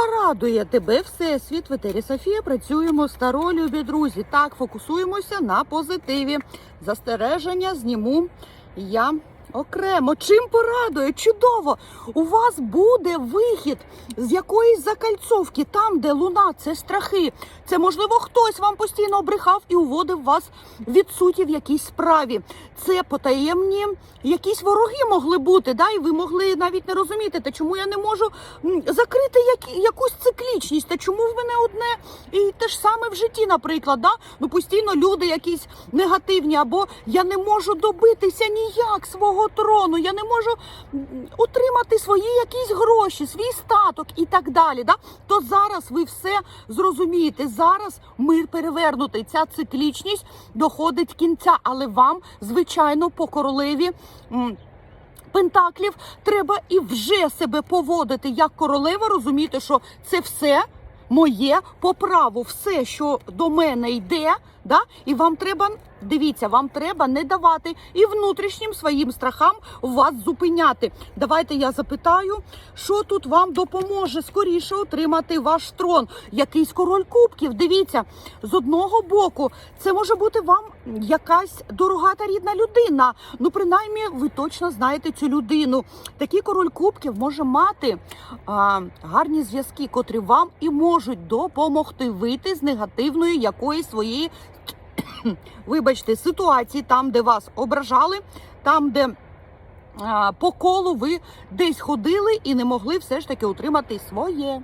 порадує тебе Всесвіт? В етері Софія працюємо з Таро, любі друзі. Так, фокусуємося на позитиві. Застереження зніму я окремо. Чим порадує? Чудово! У вас буде вихід з якоїсь закальцовки, там, де луна, це страхи. Це можливо хтось вам постійно обрехав і уводив вас від суті в якійсь справі. Це потаємні якісь вороги могли бути, да, і ви могли навіть не розуміти, та чому я не можу закрити як, якусь циклічність, та чому в мене одне і те ж саме в житті, наприклад, да? ну постійно люди якісь негативні, або я не можу добитися ніяк свого трону, я не можу м, отримати свої якісь гроші, свій статок і так далі. Да? То зараз ви все зрозумієте. Зараз мир перевернутий. Ця циклічність доходить кінця, але вам, звичайно, по королеві. Пентаклів треба і вже себе поводити як королева, розуміти, що це все моє по праву, все, що до мене йде, да? і вам треба. Дивіться, вам треба не давати і внутрішнім своїм страхам вас зупиняти. Давайте я запитаю, що тут вам допоможе скоріше отримати ваш трон. Якийсь король кубків. Дивіться, з одного боку, це може бути вам якась дорога та рідна людина. Ну, принаймні, ви точно знаєте цю людину. Такий король кубків може мати а, гарні зв'язки, котрі вам і можуть допомогти вийти з негативної якоїсь своєї вибачте, ситуації, там, де вас ображали, там, де по колу ви десь ходили і не могли все ж таки отримати своє.